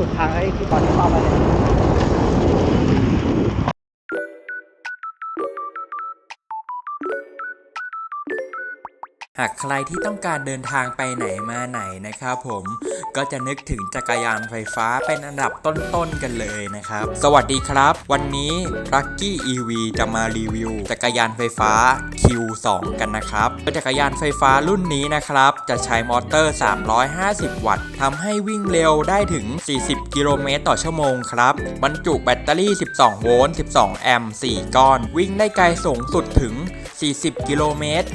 สุดท้ายที่ตอนนี้เข้ามาเย หากใครที่ต้องการเดินทางไปไหนมาไหนนะครับผมก็จะนึกถึงจักรยานไฟฟ้าเป็นอันดับต้นๆกันเลยนะครับ สวัสดีครับ วันนี้ Lucky EV จะมารีวิว จักรยานไฟฟ้า Q2 กันนะครับจักรยานไฟฟ้ารุ่นนี้นะครับ จะใช้มอเตอร์ 350 วัตต์ทำให้วิ่งเร็วได้ถึง 40 กิโลเมตรต่อชั่วโมงครับบรรจุแบตเตอรี่ 12 โวลต์ 12 แอมป์ 4 ก้อน วิ่งได้ไกลสูงสุดถึง 40 กิโลเมตร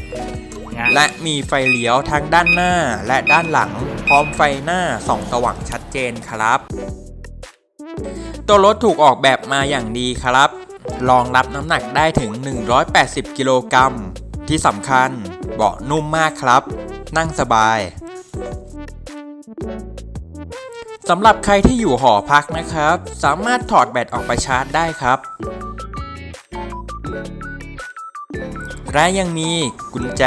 และมีไฟเลี้ยวทั้งด้านหน้าและด้านหลัง พร้อมไฟหน้าส่องสว่างชัดเจนครับ ตัวรถถูกออกแบบมาอย่างดีครับ รองรับน้ำหนักได้ถึง 180 กิโลกรัม ที่สำคัญเบาะนุ่มมากครับ นั่งสบายสำหรับใครที่อยู่หอพักนะครับ สามารถถอดแบตออกไปชาร์จได้ครับ และยังมีกุญแจ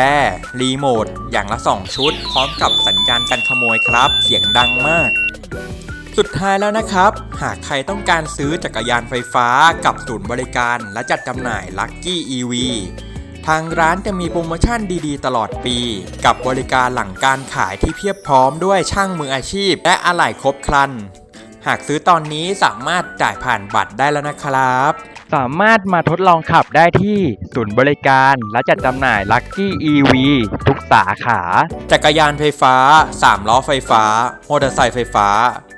รีโมท อย่างละ 2 ชุด พร้อมกับสัญญาณกันขโมยครับ เสียงดังมาก สุดท้ายแล้วนะครับ หากใครต้องการซื้อจักรยานไฟฟ้ากับศูนย์บริการและจัดจำหน่าย Lucky EV ทางร้านจะมีโปรโมชั่นดีๆ ตลอดปี กับบริการหลังการขายที่เพียบพร้อมด้วยช่างมืออาชีพ และอะไหล่ครบครัน หากซื้อตอนนี้สามารถจ่ายผ่านบัตรได้แล้วนะครับ สามารถมาทดลองขับได้ที่ศูนย์บริการและจัดจำหน่าย Lucky EV ทุกสาขา จักรยานไฟฟ้า 3 ล้อไฟฟ้ามอเตอร์ไซค์ไฟฟ้า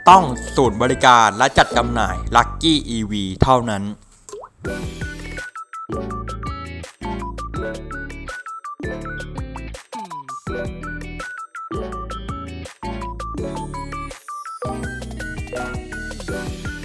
ต้องศูนย์บริการและจัดจำหน่าย Lucky EV เท่านั้น